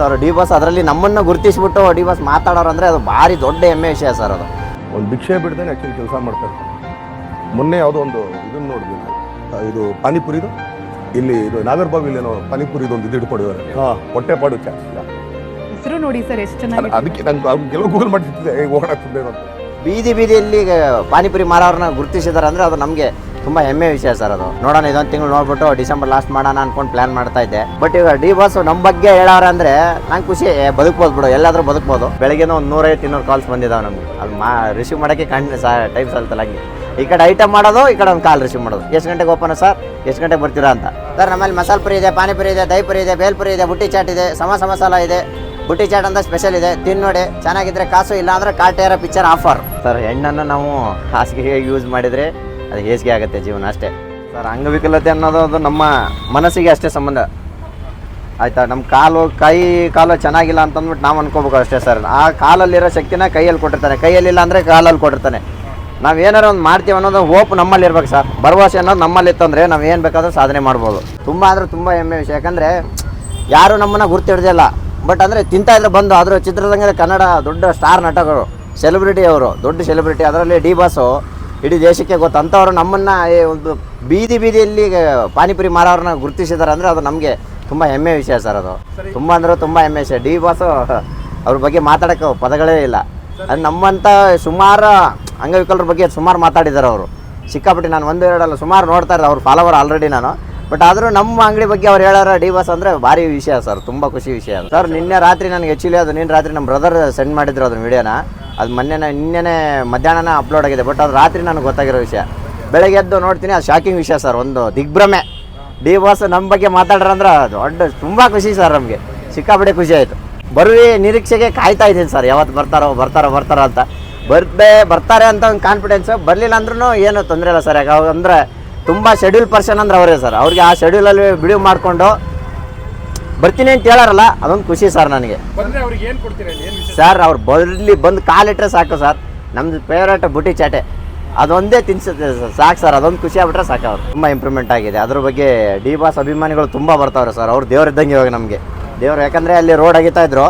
Sir D boss ಅದರಲ್ಲಿ ನಮ್ಮನ್ನು ಗುರುತಿಸ್ಬಿಟ್ಟು D boss ಮಾತಾಡೋರು ಅಂದರೆ ಅದು ಭಾರಿ ದೊಡ್ಡ ಹೆಮ್ಮೆ ವಿಷಯ ಸರ್ ಅದು. ಒಂದು ಭಿಕ್ಷೆ ಬಿಡ್ದೇನೆ ಆ್ಯಕ್ಚುಲಿ ಕೆಲಸ ಮಾಡ್ತಾರೆ. ಮೊನ್ನೆ ಯಾವುದೋ ಒಂದು ಇದನ್ನು ನೋಡಿದ್ವಿ ಇದು ಪಾನಿಪುರಿದು? ಇಲ್ಲಿ ಇದು ನಾಗರ್ಬಾವಿಲಿ ಏನೋ ಪಾನಿಪುರಿದು ಒಂದು ಇದು ಇಟ್ಕೊಂಡಿದ್ದಾರೆ ಹಾಂ. ಹೊಟ್ಟೆ ಪಾಡು ಚಾನ್ಸ್ ಇಲ್ಲ. ಹೆಸರು ನೋಡಿ ಸರ್ ಎಷ್ಟು ಚೆನ್ನಾಗಿ ಚೆನ್ನಾಗಿದೆ ಅದಕ್ಕೆ ನಂಗೆ ಅವ್ರು ಕೆಲವು ಗೂಗಲ್ ಮಾಡ್ತಿದ್ದೆ ಓಡಾಡ್ತಿದ್ದೆ ಅಂತ. ಬೀದಿ ಬೀದಿಯಲ್ಲಿ ಪಾನಿಪುರಿ ಮಾರೋರನ್ನ ಗುರುತಿಸಿದ್ದಾರೆ ಅಂದರೆ ಅದು ನಮಗೆ ತುಂಬ ಹೆಮ್ಮೆ ವಿಷಯ ಸರ್ ಅದು. ನೋಡೋಣ ಇದೊಂದು ತಿಂಗಳು ನೋಡ್ಬಿಟ್ಟು ಡಿಸೆಂಬರ್ ಲಾಸ್ಟ್ ಮಾಡೋಣ ಅನ್ಕೊಂಡು ಪ್ಲಾನ್ ಮಾಡ್ತಾ ಇದ್ದೆ. ಬಟ್ ಈಗ ಡಿ ಬಾಸ್ ನಮ್ಮ ಬಗ್ಗೆ ಹೇಳೋರ ಅಂದ್ರೆ ನಂಗೆ ಖುಷಿ ಬದುಕ್ಬೋದು ಬಿಡು ಎಲ್ಲಾದ್ರೂ ಬದುಕ್ಬೋದು. ಬೆಳಗ್ಗೆನೂ ಒಂದು ನೂರೈವತ್ತು ಇನ್ನೂರು ಕಾಲ್ಸ್ ಬಂದಿದ್ದಾವೆ ನಮ್ಗೆ. ಅದು ಮಾ ರಿಸೀವ್ ಮಾಡೋಕ್ಕೆ ಕಣ್ಣು ಸಾ ಟೈಮ್ ಸಲ್ತಲ್ಲ ಹಂಗೆ. ಈ ಕಡೆ ಐಟಮ್ ಮಾಡೋದು ಈ ಕಡೆ ಒಂದು ಕಾಲ್ ರಿಸೀವ್ ಮಾಡೋದು. ಎಷ್ಟು ಗಂಟೆಗೆ ಓಪನ್ ಸರ್ ಎಷ್ಟು ಗಂಟೆಗೆ ಬರ್ತೀರಾ ಅಂತ? ಸರ್ ನಮ್ಮಲ್ಲಿ ಮಸಾಲೆ ಪುರಿ ಇದೆ ಪಾನಿಪುರಿ ಇದೆ ದಹಿಪುರಿ ಇದೆ ಬೇಲ್ಪುರಿ ಇದೆ ಬುಟ್ಟಿ ಚಾಟ್ ಇದೆ ಸಮೋಸ ಮಸಾಲ ಇದೆ. ಬುಟ್ಟಿ ಚಾಟ್ ಅಂತ ಸ್ಪೆಷಲ್ ಇದೆ. ತಿನ್ ನೋಡಿ ಚೆನ್ನಾಗಿದ್ರೆ ಕಾಸು ಇಲ್ಲ ಅಂದ್ರೆ ಕಾಟೇರ ಪಿಕ್ಚರ್ ಆಫರ್ ಸರ್ ಹೆಣ್ಣನ್ನು ನಾವು ಹಾಸಿಗೆಗೆ ಯೂಸ್ ಮಾಡಿದರೆ ಅದು ಹೇಸಿಗೆ ಆಗುತ್ತೆ ಜೀವನ ಅಷ್ಟೇ. ಸರ್, ಅಂಗವಿಕಲತೆ ಅನ್ನೋದು ಅದು ನಮ್ಮ ಮನಸ್ಸಿಗೆ ಅಷ್ಟೇ ಸಂಬಂಧ. ಆಯ್ತಾ? ನಮ್ಮ ಕಾಲು, ಕೈ, ಕಾಲು ಚೆನ್ನಾಗಿಲ್ಲ ಅಂತಂದ್ಬಿಟ್ಟು ನಾವು ಅನ್ಕೋಬೇಕು ಅಷ್ಟೇ ಸರ್. ಆ ಕಾಲಲ್ಲಿರೋ ಶಕ್ತಿನ ಕೈಯಲ್ಲಿ ಕೊಟ್ಟಿರ್ತಾನೆ. ಕೈಯಲ್ಲಿಲ್ಲ ಅಂದರೆ ಕಾಲಲ್ಲಿ ಕೊಟ್ಟಿರ್ತಾನೆ. ನಾವು ಏನಾರು ಒಂದು ಮಾಡ್ತೀವಿ ಅನ್ನೋದು ಹೋಪ್ ನಮ್ಮಲ್ಲಿ ಇರ್ಬೇಕು ಸರ್. ಭರವಸೆ ಅನ್ನೋದು ನಮ್ಮಲ್ಲಿ ಇತ್ತಂದರೆ ನಾವು ಏನು ಬೇಕಾದರೂ ಸಾಧನೆ ಮಾಡ್ಬೋದು. ತುಂಬ ಅಂದರೆ ತುಂಬ ಹೆಮ್ಮೆ ವಿಷಯ. ಯಾಕಂದರೆ ಯಾರು ನಮ್ಮನ್ನು ಗುರ್ತಿಡ್ದಿಲ್ಲ ಬಟ್ ಅಂದರೆ ತಿಂತಾ ಇದ್ರೆ ಬಂದು ಅದ್ರ ಚಿತ್ರರಂಗದ ಕನ್ನಡ ದೊಡ್ಡ ಸ್ಟಾರ್ ನಟಗಳು ಸೆಲೆಬ್ರಿಟಿ ಅವರು, ದೊಡ್ಡ ಸೆಲೆಬ್ರಿಟಿ ಅದರಲ್ಲಿ ಡಿ ಬಾಸು ಇಡೀ ದೇಶಕ್ಕೆ ಗೊತ್ತು. ಅಂಥವ್ರು ನಮ್ಮನ್ನು ಒಂದು ಬೀದಿ ಬೀದಿಯಲ್ಲಿ ಪಾನಿಪುರಿ ಮಾರೋರನ್ನ ಗುರುತಿಸಿದ್ದಾರೆ ಅಂದರೆ ಅದು ನಮಗೆ ತುಂಬ ಹೆಮ್ಮೆ ವಿಷಯ ಸರ್ ಅದು. ತುಂಬ ಅಂದ್ರೆ ತುಂಬ ಹೆಮ್ಮೆ ವಿಷಯ. ಡಿ ಬಾಸು ಅವ್ರ ಬಗ್ಗೆ ಮಾತಾಡೋಕ್ಕೆ ಪದಗಳೇ ಇಲ್ಲ. ಅದು ನಮ್ಮಂಥ ಸುಮಾರು ಅಂಗವಿಕಲರ ಬಗ್ಗೆ ಸುಮಾರು ಮಾತಾಡಿದ್ದಾರೆ ಅವರು. ಸಿಕ್ಕಾಪಟ್ಟಿ ನಾನು ಒಂದು ಎರಡಲ್ಲ ಸುಮಾರು ನೋಡ್ತಾ ಇದ್ದಾರೆ ಅವ್ರ ಫಾಲೋವರ್ ಆಲ್ರೆಡಿ ನಾನು. ಬಟ್ ಆದರೂ ನಮ್ಮ ಅಂಗಡಿ ಬಗ್ಗೆ ಅವ್ರು ಹೇಳೋರ ಡಿ ಬಾಸ್ ಅಂದರೆ ಭಾರಿ ವಿಷಯ ಸರ್. ತುಂಬ ಖುಷಿ ವಿಷಯ. ಸರ್ ನಿನ್ನೆ ರಾತ್ರಿ ನನಗೆ ಆ್ಯಕ್ಚುಲಿ ಅದು ನಿನ್ನೆ ರಾತ್ರಿ ನಮ್ಮ ಬ್ರದರ್ ಸೆಂಡ್ ಮಾಡಿದ್ರು ಅದನ್ನ ವಿಡಿಯೋನ ಅದು ಮೊನ್ನೆ ನಿನ್ನೆ ಮಧ್ಯಾಹ್ನನೇ ಅಪ್ಲೋಡ್ ಆಗಿದೆ ಬಟ್ ಅದು ರಾತ್ರಿ ನನಗೆ ಗೊತ್ತಾಗಿರೋ ವಿಷಯ. ಬೆಳಗ್ಗೆ ಎದ್ದು ನೋಡ್ತೀನಿ, ಅದು ಶಾಕಿಂಗ್ ವಿಷಯ ಸರ್ ಒಂದು ದಿಗ್ಭ್ರಮೆ. ಡಿ ಬಾಸ್ ನಮ್ಮ ಬಗ್ಗೆ ಮಾತಾಡ್ರಂದ್ರೆ ದೊಡ್ಡ, ತುಂಬ ಖುಷಿ ಸರ್ ನಮಗೆ. ಸಿಕ್ಕಾಪಟ್ಟೆ ಖುಷಿ ಆಯಿತು. ಬರೀ ನಿರೀಕ್ಷೆಗೆ ಕಾಯ್ತಾ ಇದ್ದೀನಿ ಸರ್ ಯಾವತ್ತು ಬರ್ತಾರೋ ಬರ್ತಾರೋ ಬರ್ತಾರೋ ಅಂತ. ಬರ್ದೇ, ಬರ್ತಾರೆ ಅಂತ ಒಂದು ಕಾನ್ಫಿಡೆನ್ಸು ಬರಲಿಲ್ಲ ಅಂದ್ರೂ ಏನು ತೊಂದರೆ ಇಲ್ಲ ಸರ್ ಯಾಕೆ ಅಂದರೆ ತುಂಬ ಶೆಡ್ಯೂಲ್ ಪರ್ಸನ್ ಅಂದ್ರೆ ಅವರೇ ಸರ್ ಅವ್ರಿಗೆ ಆ ಶೆಡ್ಯೂಲಲ್ಲಿ ಬಿಡುವು ಮಾಡಿಕೊಂಡು ಬರ್ತೀನಿ ಅಂತ ಹೇಳಾರಲ್ಲ ಅದೊಂದು ಖುಷಿ ಸರ್ ನನಗೆ. ಸರ್ ಅವ್ರು ಬರಲಿ ಬಂದು ಕಾಲಿಟ್ರೆ ಸಾಕು ಸರ್ ನಮ್ದು ಫೇವ್ರೇಟ್ ಬುಟಿ ಚಾಟೆ. ಅದೊಂದೇ ತಿನ್ಸುತ್ತೆ ಸಾಕು ಸರ್ ಅದೊಂದು ಖುಷಿ ಆಗ್ಬಿಟ್ರೆ ಸಾಕು ಅವ್ರು. ತುಂಬ ಇಂಪ್ರೂವ್ಮೆಂಟ್ ಆಗಿದೆ. ಅದ್ರ ಬಗ್ಗೆ ಡಿ ಬಾಸ್ ಅಭಿಮಾನಿಗಳು ತುಂಬ ಬರ್ತಾವ್ರೆ ಸರ್ ಅವ್ರು ದೇವ್ರಿದ್ದಂಗೆ ಇವಾಗ ನಮಗೆ. ದೇವ್ರು ಯಾಕಂದರೆ ಅಲ್ಲಿ ರೋಡ್ ಅಗಿತಾ ಇದ್ರು.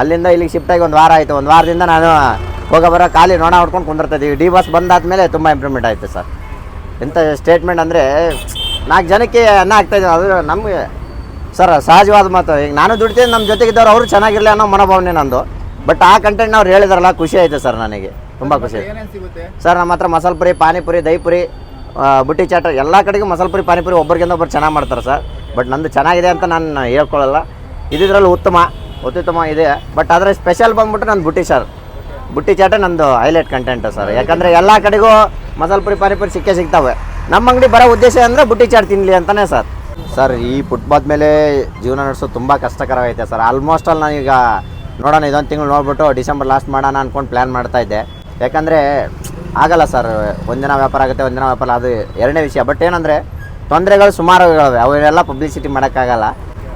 ಅಲ್ಲಿಂದ ಇಲ್ಲಿಗೆ ಶಿಫ್ಟ್ ಆಗಿ ಒಂದು ವಾರ ಆಯಿತು. ಒಂದು ವಾರದಿಂದ ನಾನು ಹೋಗೋ ಬರೋ ಖಾಲಿ ನೋಣ ಹೊಡ್ಕೊಂಡು ಕುಂದಿರ್ತಾ ಇದ್ದೀವಿ ಡಿ ಬಾಸ್ ಬಂದಾದ್ಮೇಲೆ ತುಂಬ ಇಂಪ್ರೂವ್ಮೆಂಟ್ ಆಯಿತು ಸರ್ ಎಂಥ ಸ್ಟೇಟ್ಮೆಂಟ್ ಅಂದರೆ ನಾಲ್ಕು ಜನಕ್ಕೆ ಅನ್ನ ಆಗ್ತಾಯಿದ್ದೀವಿ ಅದು ನಮಗೆ ಸರ್ ಸಹಜವಾದ ಮಾತು. ಈಗ ನಾನು ದುಡಿತೀನಿ ನಮ್ಮ ಜೊತೆಗಿದ್ದವ್ರು ಅವರು ಚೆನ್ನಾಗಿರಲಿ ಅನ್ನೋ ಮನೋಭಾವನೆ ನಂದು. ಬಟ್ ಆ ಕಂಟೆಂಟ್ ಅವ್ರು ಹೇಳಿದಾರಲ್ಲ ಖುಷಿ ಆಯಿತು ಸರ್ ನನಗೆ. ತುಂಬ ಖುಷಿ ಆಯ್ತು. ಏನೇನ್ ಸಿಗುತ್ತೆ? ಸರ್ ನಮ್ಮ ಹತ್ರ ಮಸಾಲೆ ಪುರಿ ಪಾನಿಪುರಿ ದಹಿಪುರಿ ಆ, ಬುಟ್ಟಿ ಚಾಟ ಎಲ್ಲ ಕಡೆಗೂ ಮಸಾಲೆ ಪುರಿ ಪಾನಿಪುರಿ ಒಬ್ಬರಿಗಿಂತ ಒಬ್ಬರು ಚೆನ್ನಾಗಿ ಮಾಡ್ತಾರೆ ಸರ್. ಬಟ್ ನಂದು ಚೆನ್ನಾಗಿದೆ ಅಂತ ನಾನು ಹೇಳ್ಕೊಳ್ಳಲ್ಲ. ಇದಿದ್ರಲ್ಲಿ ಉತ್ತಮ ಅತ್ಯುತ್ತಮ ಇದೆ. ಬಟ್ ಅದರ ಸ್ಪೆಷಲ್ ಬಂದ್ಬಿಟ್ಟು ನಂದು ಬುಟ್ಟಿ ಸರ್ ಬುಟ್ಟಿ ಚಾಟ ನಂದು ಹೈಲೈಟ್ ಕಂಟೆಂಟ್ ಸರ್. ಯಾಕಂದರೆ ಎಲ್ಲ ಕಡೆಗೂ ಮಸಾಲೆ ಪುರಿ ಪಾನಿಪುರಿ ಸಿಕ್ಕೇ ಸಿಗ್ತಾವೆ. ನಮ್ಮ ಅಂಗಡಿ ಬರೋ ಉದ್ದೇಶ ಅಂದರೆ ಬುಟ್ಟಿ ಚಾಟ್ ತಿನ್ನಲಿ ಅಂತಲೇ ಸರ್. ಸರ್, ಈ ಫುಟ್ಪಾತ್ ಮೇಲೆ ಜೀವನ ನಡೆಸೋದು ತುಂಬ ಕಷ್ಟಕರವಾಗೈತೆ ಸರ್. ಆಲ್ಮೋಸ್ಟ್ ಅಲ್ಲಿ ನಾನೀಗ ನೋಡೋಣ, ಇದೊಂದು ತಿಂಗಳು ನೋಡ್ಬಿಟ್ಟು ಡಿಸೆಂಬರ್ ಲಾಸ್ಟ್ ಮಾಡೋಣ ಅಂದ್ಕೊಂಡು ಪ್ಲ್ಯಾನ್ ಮಾಡ್ತಾ ಇದ್ದೆ. ಯಾಕಂದರೆ, ಆಗಲ್ಲ ಸರ್ ಒಂದಿನ ವ್ಯಾಪಾರ ಆಗುತ್ತೆ ಒಂದಿನ ವ್ಯಾಪಾರ, ಅದು ಎರಡನೇ ವಿಷಯ. ಬಟ್ ಏನಂದರೆ, ತೊಂದರೆಗಳು ಸುಮಾರು ಇದಾವೆ ಅವೆಲ್ಲ ಪಬ್ಲಿಸಿಟಿ ಮಾಡೋಕ್ಕಾಗಲ್ಲ.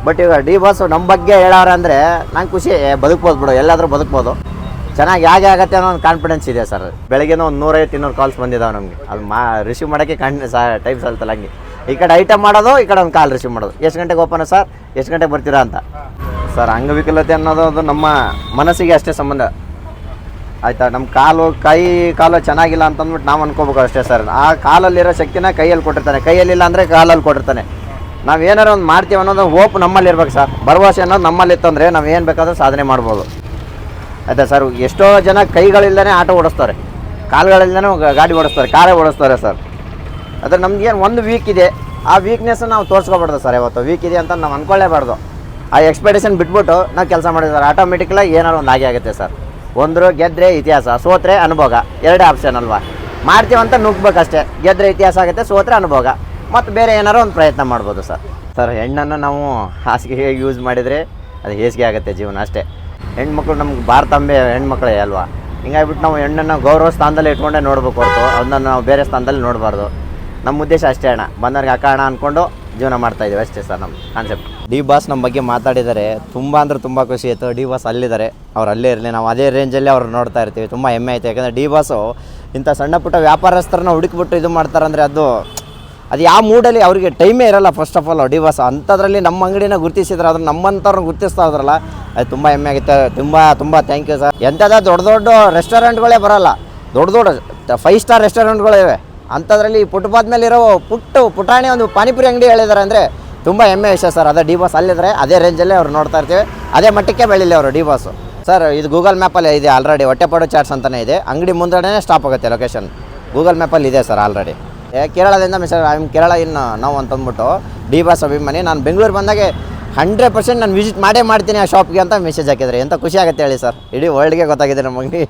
ಬಟ್ ಇವಾಗ ಡಿ ಬಾಸ್ ನಮ್ಮ ಬಗ್ಗೆ ಹೇಳೋರು ಅಂದರೆ, ನಂಗೆ ಖುಷಿ ಬದುಕ್ಬೋದು ಬಿಡು, ಎಲ್ಲಾದರೂ ಬದುಕ್ಬೋದು. ಚೆನ್ನಾಗಿ ಹೇಗೆ ಆಗುತ್ತೆ ಅನ್ನೋ ಒಂದು ಕಾನ್ಫಿಡೆನ್ಸ್ ಇದೆ ಸರ್. ಬೆಳಗ್ಗೆನೂ ಒಂದು ನೂರೈವತ್ತು ಇನ್ನೂರು ಕಾಲ್ಸ್ ಬಂದಿದ್ದಾವೆ ನಮಗೆ. ಅದು ಮಾ ರಿಸೀವ್ ಮಾಡೋಕ್ಕೆ ಕಣ್ಣು ಸಹ ಟೈಮ್ ಸಲ್ತಲ್ಲ ಹಂಗೆ. ಈ ಕಡೆ ಐಟಮ್ ಮಾಡೋದು, ಈ ಕಡೆ ಒಂದು ಕಾಲ್ ರಿಸೀವ್ ಮಾಡೋದು. ಎಷ್ಟು ಗಂಟೆಗೆ ಓಪನ್ ಸರ್? ಎಷ್ಟು ಗಂಟೆಗೆ ಬರ್ತೀರಾ ಅಂತ? ಸರ್, ಅಂಗವಿಕಲತೆ ಅನ್ನೋದು ಅದು ನಮ್ಮ ಮನಸ್ಸಿಗೆ ಅಷ್ಟೇ ಸಂಬಂಧ. ಆಯ್ತಾ? ನಮ್ಮ ಕಾಲು, ಕೈ ಕಾಲು ಚೆನ್ನಾಗಿಲ್ಲ ಅಂತಂದ್ಬಿಟ್ಟು ನಾವು ಅನ್ಕೋಬೇಕು ಅಷ್ಟೇ ಸರ್. ಆ ಕಾಲಲ್ಲಿರೋ ಶಕ್ತಿನ ಕೈಯಲ್ಲಿ ಕೊಟ್ಟಿರ್ತಾನೆ. ಕೈಯಲ್ಲಿಲ್ಲ ಅಂದರೆ ಕಾಲಲ್ಲಿ ಕೊಟ್ಟಿರ್ತಾನೆ. ನಾವು ಏನಾರು ಒಂದು ಮಾಡ್ತೀವಿ ಅನ್ನೋದು ಹೋಪ್ ನಮ್ಮಲ್ಲಿ ಇರ್ಬೇಕು ಸರ್. ಭರವಸೆ ಅನ್ನೋದು ನಮ್ಮಲ್ಲಿ ಇತ್ತಂದರೆ ನಾವು ಏನು ಬೇಕಾದರೂ ಸಾಧನೆ ಮಾಡ್ಬೋದು. ಆಯ್ತಾ ಸರ್? ಎಷ್ಟೋ ಜನ ಕೈಗಳಿಲ್ಲದೇ ಆಟೋ ಓಡಿಸ್ತಾರೆ. ಕಾಲುಗಳಿಲ್ಲದೇ ಗಾಡಿ ಓಡಿಸ್ತಾರೆ, ಕಾರೇ ಓಡಿಸ್ತಾರೆ ಸರ್. ಅದ್ರ ಏನು ಒಂದು ವೀಕ್ ಇದೆ. ಆ ವೀಕ್ನೆಸ್ ನಾವು ತೋರಿಸ್ಕೊಬಾರ್ದು ಸರ್ ಇವತ್ತು ವೀಕ್ ಇದೆ ಅಂತ ನಾವು ಅಂದ್ಕೊಳ್ಳೇಬಾರ್ದು ಆ ಎಕ್ಸ್ಪೆಕ್ಟೇಷನ್ ಬಿಟ್ಬಿಟ್ಟು ನಾವು ಕೆಲಸ ಮಾಡಿದ್ರೆ ಆಟೋಮೆಟಿಕ್ಲಾಗಿ ಏನಾದ್ರು ಒಂದು ಹಾಗೆ ಆಗುತ್ತೆ ಸರ್. ಒಂದ್ರು ಗೆದ್ದರೆ ಇತಿಹಾಸ, ಸೋತ್ರೆ ಅನುಭೋಗ. ಎರಡೇ ಆಪ್ಷನ್ ಅಲ್ವಾ? ಮಾಡ್ತೀವಂತ ನುಗ್ಬೇಕಷ್ಟೇ ಗೆದ್ದರೆ ಇತಿಹಾಸ ಆಗುತ್ತೆ, ಸೋತ್ರೆ ಅನುಭೋಗ. ಮತ್ತು ಬೇರೆ ಏನಾರು ಒಂದು ಪ್ರಯತ್ನ ಮಾಡ್ಬೋದು ಸರ್. ಸರ್, ಹೆಣ್ಣನ್ನು ನಾವು ಹಾಸಿಗೆಗೆ ಯೂಸ್ ಮಾಡಿದರೆ ಅದು ಹೇಸಿಗೆ ಆಗುತ್ತೆ ಜೀವನ ಅಷ್ಟೇ. ಹೆಣ್ಮಕ್ಳು ನಮ್ಗೆ ಭಾರತಾಂಬೆ ಹೆಣ್ಮಕ್ಳೇ ಅಲ್ವಾ? ಹಿಂಗಾಗ್ಬಿಟ್ಟು ನಾವು ಹೆಣ್ಣನ್ನು ಗೌರವ ಸ್ಥಾನದಲ್ಲಿ ಇಟ್ಕೊಂಡೇ ನೋಡ್ಬೇಕು ಹೊರತು. ಅದನ್ನ ನಾವು ಬೇರೆ ಸ್ಥಾನದಲ್ಲಿ ನೋಡಬಾರ್ದು. ನಮ್ಮ ಉದ್ದೇಶ ಅಷ್ಟೇ ಅಣ್ಣ. ಬಂದವ್ರಿಗೆ ಹಾಕೋಣ ಅಂದ್ಕೊಂಡು ಜೀವನ ಮಾಡ್ತಾ ಇದ್ದೀವಿ ಅಷ್ಟೇ ಸರ್ ನಮ್ಮ ಕಾನ್ಸೆಪ್ಟ್ ಡಿ ಬಾಸ್ ನಮ್ಮ ಬಗ್ಗೆ ಮಾತಾಡಿದ್ದಾರೆ ತುಂಬ ಅಂದರೆ ತುಂಬ ಖುಷಿ ಆಯಿತು. ಡಿ ಬಾಸ್ ಅಲ್ಲಿದ್ದಾರೆ. ಅವ್ರು ಅಲ್ಲೇ ಇರಲಿ, ನಾವು ಅದೇ ರೇಂಜಲ್ಲಿ ಅವ್ರು ನೋಡ್ತಾ ಇರ್ತೀವಿ. ತುಂಬ ಹೆಮ್ಮೆ ಆಯಿತು. ಯಾಕಂದರೆ ಡಿ ಬಾಸು ಇಂಥ ಸಣ್ಣ ಪುಟ್ಟ ವ್ಯಾಪಾರಸ್ಥರನ್ನ ಹುಡುಕ್ಬಿಟ್ಟು ಇದು ಮಾಡ್ತಾರಂದರೆ ಅದು ಅದು ಯಾವ ಮೂಡಲ್ಲಿ ಅವರಿಗೆ ಟೈಮೇ ಇರಲ್ಲ first of all the boss ಅಂಥದ್ರಲ್ಲಿ ನಮ್ಮ ಅಂಗಡಿನ ಗುರುತಿಸಿದ್ರೆ ಅದನ್ನು ನಮ್ಮಂಥವ್ರನ್ನ ಗುರುತಿಸ್ತಾ ಇದ್ರಲ್ಲ ಅದು ತುಂಬ ಹೆಮ್ಮೆ ಆಗಿತ್ತು. ತುಂಬ ತುಂಬ ಥ್ಯಾಂಕ್ ಯು ಸರ್. ಎಂಥದ ದೊಡ್ಡ ದೊಡ್ಡ ರೆಸ್ಟೋರೆಂಟ್ಗಳೇ ಬರೋಲ್ಲ. ದೊಡ್ಡ ದೊಡ್ಡ ಫೈವ್ ಸ್ಟಾರ್ ರೆಸ್ಟೋರೆಂಟ್ಗಳಿವೆ ಅಂಥದ್ರಲ್ಲಿ ಫುಟ್ಪಾತ್ ಮೇಲೆ ಇರೋ ಪುಟ್ಟು, ಪುಟಾಣಿ ಒಂದು ಪಾನಿಪುರಿ ಅಂಗಡಿ ಹೇಳಿದ್ದಾರೆ ಅಂದರೆ ತುಂಬ ಹೆಮ್ಮೆ ವಿಷಯ ಸರ್. ಅದೇ ಡಿ ಬಾಸ್ ಅಲ್ಲಿದ್ರೆ ಅದೇ ರೇಂಜಲ್ಲೇ ಅವ್ರು ನೋಡ್ತಾ ಇರ್ತೀವಿ. ಅದೇ ಮಟ್ಟಕ್ಕೆ ಬೆಳಿಲಿ ಅವರು ಡಿ ಬಾಸು ಸರ್, ಇದು ಗೂಗಲ್ ಮ್ಯಾಪಲ್ಲೇ ಇದೆ ಆಲ್ರೆಡಿ ಹೊಟ್ಟೆಪಾಡು ಚಾಟ್ಸ್ ಅಂತಲೇ ಇದೆ. ಅಂಗಡಿ ಮುಂದಡೆನೇ ಸ್ಟಾಪ್ ಆಗುತ್ತೆ ಲೊಕೇಶನ್ ಗೂಗಲ್ ಮ್ಯಾಪಲ್ಲಿ ಇದೆ ಸರ್ ಆಲ್ರೆಡಿ ಏ, ಕೇರಳದಿಂದ ಮಿಸ್ಟರ್ ಐ ಕೇರಳ ಇನ್ನು ನಾವು ಅಂತಂದ್ಬಿಟ್ಟು ಡಿ ಬಾಸ್ ಅಭಿಮಾನಿ, ನಾನು ಬೆಂಗಳೂರು ಬಂದಾಗೆ ಹಂಡ್ರೆಡ್ ಪರ್ಸೆಂಟ್ ನಾನು ವಿಸಿಟ್ ಮಾಡೇ ಮಾಡ್ತೀನಿ ಆ ಶಾಪ್ಗೆ ಅಂತ ಮೆಸೇಜ್ ಹಾಕಿದ್ರೆ ಎಂತ ಖುಷಿ ಆಗುತ್ತೆ ಹೇಳಿ ಸರ್. ಇಡೀ ವರ್ಲ್ಡ್ಗೆ ಗೊತ್ತಾಗಿದೆ ನಮಗೆ.